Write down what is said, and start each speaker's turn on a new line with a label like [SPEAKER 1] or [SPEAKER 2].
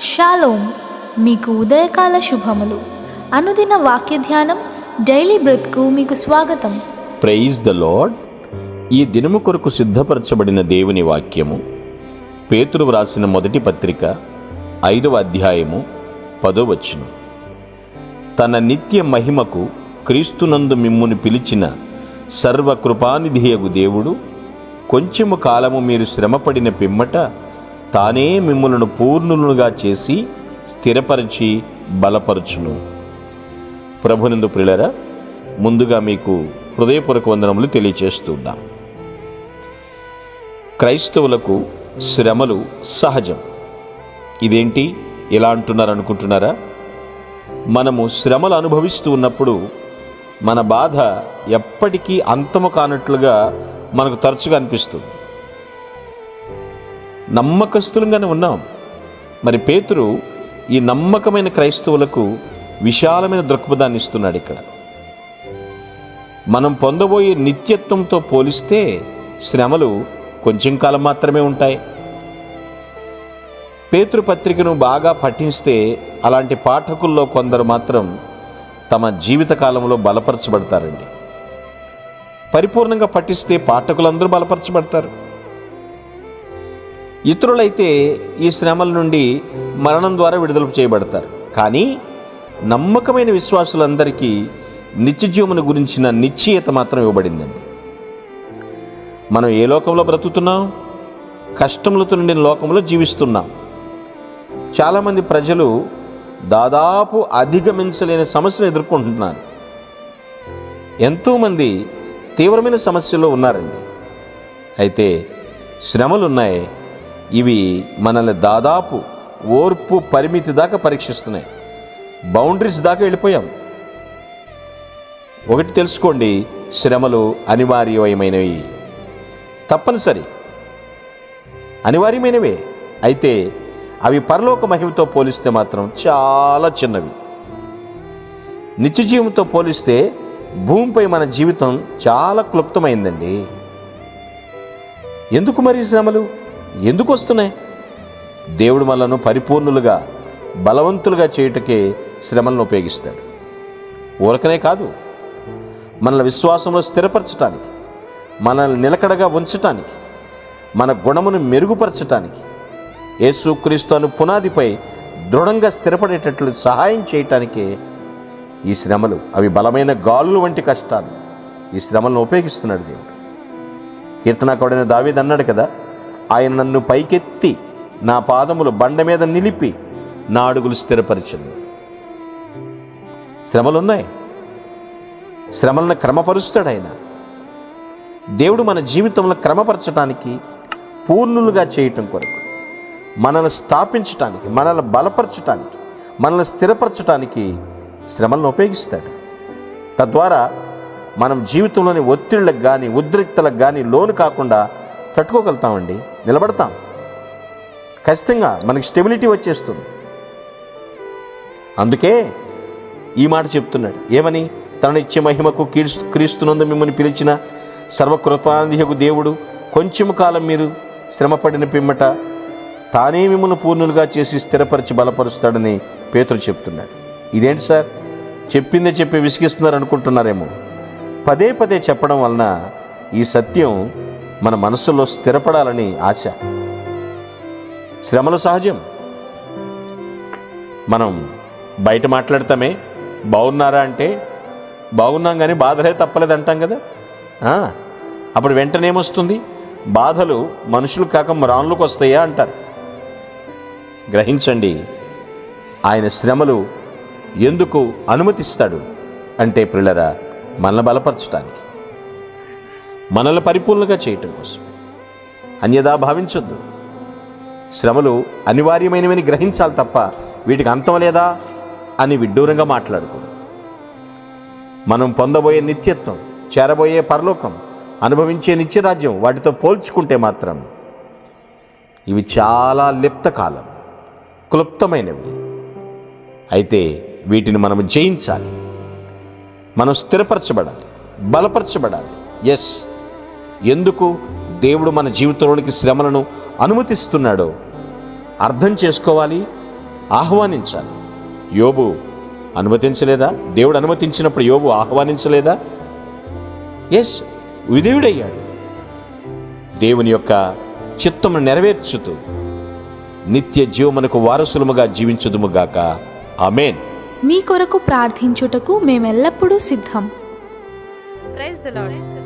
[SPEAKER 1] Shalom మీకు ఉదయకాల శుభములు. అనుదిన వాక్య ధ్యానం డైలీ బ్రెత్కు మీకు స్వాగతం.
[SPEAKER 2] Praise the lord. ఈ దినము కొరకు సిద్ధపరచబడిన దేవుని వాక్యము పేతురు వ్రాసిన మొదటి పత్రిక ఐదవ అధ్యాయము పదో వచనం. తన నిత్య మహిమకు క్రీస్తునందు మిమ్మును పిలిచిన సర్వకృపానిధియగు దేవుడు కొంచెము కాలము మీరు శ్రమపడిన పిమ్మట తానే మిమ్మలను పూర్ణులుగా చేసి స్థిరపరిచి బలపరచును. ప్రభునందు ప్రిలరా ముందుగా మీకు హృదయపూర్వక వందనములు తెలియచేస్తున్నాం. క్రైస్తవులకు శ్రమలు సహజం. ఇదేంటి ఇలా అంటున్నారు అనుకుంటున్నారా మనము శ్రమలు అనుభవిస్తూ ఉన్నప్పుడు మన బాధ ఎప్పటికీ అంతము కానట్లుగా మనకు తరచుగా అనిపిస్తుంది. నమ్మకస్తులుగానే ఉన్నాం. మరి పేతురు ఈ నమ్మకమైన క్రైస్తవులకు విశాలమైన దృక్పథాన్ని ఇస్తున్నాడు ఇక్కడ. మనం పొందబోయే నిత్యత్వంతో పోలిస్తే శ్రమలు కొంచెం కాలం మాత్రమే ఉంటాయి. పేతృ పత్రికను బాగా పఠిస్తే అలాంటి పాఠకుల్లో కొందరు మాత్రం తమ జీవిత కాలంలో బలపరచబడతారండి. పరిపూర్ణంగా పఠిస్తే పాఠకులందరూ బలపరచబడతారు. ఇతరులైతే ఈ శ్రమల నుండి మరణం ద్వారా విడుదల చేయబడతారు. కానీ నమ్మకమైన విశ్వాసులందరికీ నిత్యజీవమును గురించిన నిశ్చయత మాత్రం ఇవ్వబడిందండి. మనం ఏ లోకంలో బ్రతుకుతున్నాం? కష్టములతో నిండిన లోకంలో జీవిస్తున్నాం. చాలామంది ప్రజలు దాదాపు అధిగమించలేని సమస్యను ఎదుర్కొంటున్నారు. ఎంతోమంది తీవ్రమైన సమస్యలో ఉన్నారండి. అయితే శ్రమలున్నాయి. ఇవి మనల్ని దాదాపు ఓర్పు పరిమితి దాకా పరీక్షిస్తున్నాయి. బౌండరీస్ దాకా వెళ్ళిపోయాం. ఒకటి తెలుసుకోండి శ్రమలు అనివార్యమైనవి. తప్పనిసరి. అనివార్యమైనవే. అయితే అవి పరలోక మహిమతో పోలిస్తే మాత్రం చాలా చిన్నవి. నిత్య జీవంతో పోలిస్తే భూమిపై మన జీవితం చాలా క్లుప్తమైందండి. ఎందుకు మరి శ్రమలు? ఎందుకు వస్తున్నాయి? దేవుడు మనలను పరిపూర్ణులుగా బలవంతులుగా చేయుటకే శ్రమలను ఉపయోగిస్తాడు. ఊరకనే కాదు మనల్ని విశ్వాసంలో స్థిరపరచటానికి మనల్ని నిలకడగా ఉంచటానికి మన గుణమును మెరుగుపరచటానికి యేసుక్రీస్తు అను పునాదిపై దృఢంగా స్థిరపడేటట్లు సహాయం చేయటానికే ఈ శ్రమలు అవి బలమైన గాలులు వంటి కష్టాలు. ఈ శ్రమలను ఉపయోగిస్తున్నాడు దేవుడు. కీర్తనాకుడైన దావీద్ అన్నాడు కదా ఆయన నన్ను పైకెత్తి నా పాదములు బండ మీద నిలిపి నా అడుగులు స్థిరపరిచింది. శ్రమలు ఉన్నాయి శ్రమలను క్రమపరుస్తాడు ఆయన. దేవుడు మన జీవితంలో క్రమపరచడానికి పూర్ణులుగా చేయటం కొరకు మనల్ని స్థాపించటానికి మనల్ని బలపరచటానికి మనల్ని స్థిరపరచటానికి శ్రమలను ఉపయోగిస్తాడు. తద్వారా మనం జీవితంలోని ఒత్తిళ్ళకు కానీ ఉద్రిక్తలకు కానీ లోను కాకుండా తట్టుకోగలుగుతామండి నిలబడతాం. ఖచ్చితంగా మనకి స్టెబిలిటీ వచ్చేస్తుంది. అందుకే ఈ మాట చెప్తున్నాడు. ఏమని? తన ఇచ్చే మహిమకు క్రీస్తు క్రీస్తునందు మిమ్మల్ని పిలిచిన సర్వకృపాధియకు దేవుడు కొంచెం కాలం మీరు శ్రమపడిన పిమ్మట తానే మిమ్మల్ని పూర్ణులుగా చేసి స్థిరపరిచి బలపరుస్తాడని పేతులు చెప్తున్నాడు. ఇదేంటి సార్? చెప్పిందే చెప్పి విసిగిస్తున్నారు అనుకుంటున్నారేమో. పదే పదే చెప్పడం వలన ఈ సత్యం మన మనసులో స్థిరపడాలని ఆశ. శ్రమలు సహజం. మనం బయట మాట్లాడతామే బాగున్నారా అంటే బాగున్నాం కానీ బాధలే తప్పలేదు అంటాం కదా? ఆ, అప్పుడు వెంటనే ఏమొస్తుంది? బాధలు మనుషులు కాక రానులకు వస్తాయా అంటారు. గ్రహించండి ఆయన శ్రమలు ఎందుకు అనుమతిస్తాడు? అంటే పిల్లరా మనల్ని బలపరచడానికి మనల్ని పరిపూర్ణంగా చేయటం కోసం. అన్యదా భావించొద్దు. శ్రమలు అనివార్యమైనవని గ్రహించాలి తప్ప వీటికి అంతం లేదా అని విడ్డూరంగా మాట్లాడకూడదు. మనం పొందబోయే నిత్యత్వం చేరబోయే పరలోకం అనుభవించే నిత్యరాజ్యం వాటితో పోల్చుకుంటే మాత్రం ఇవి చాలా లిప్త కాలం క్లుప్తమైనవి. అయితే వీటిని మనం జయించాలి. మనం స్థిరపరచబడాలి బలపరచబడాలి. ఎస్ ఎందుకు దేవుడు మన జీవితంలోనికి శ్రమలను అనుమతిస్తున్నాడో అర్థం చేసుకోవాలి ఆహ్వానించాలి. యోబు అనుమతించలేదా? దేవుడు అనుమతించినప్పుడు యోబు ఆహ్వానించలేదా? ఎస్ విధేయుడయ్యాడు. దేవుని యొక్క చిత్తమును నెరవేర్చుతూ నిత్య జీవమునకు వారసులముగా జీవించుదుముగాక ఆమెన్.
[SPEAKER 1] మీ కొరకు ప్రార్థించుటకు మేమెల్లప్పుడూ సిద్ధం.
[SPEAKER 3] Praise the lord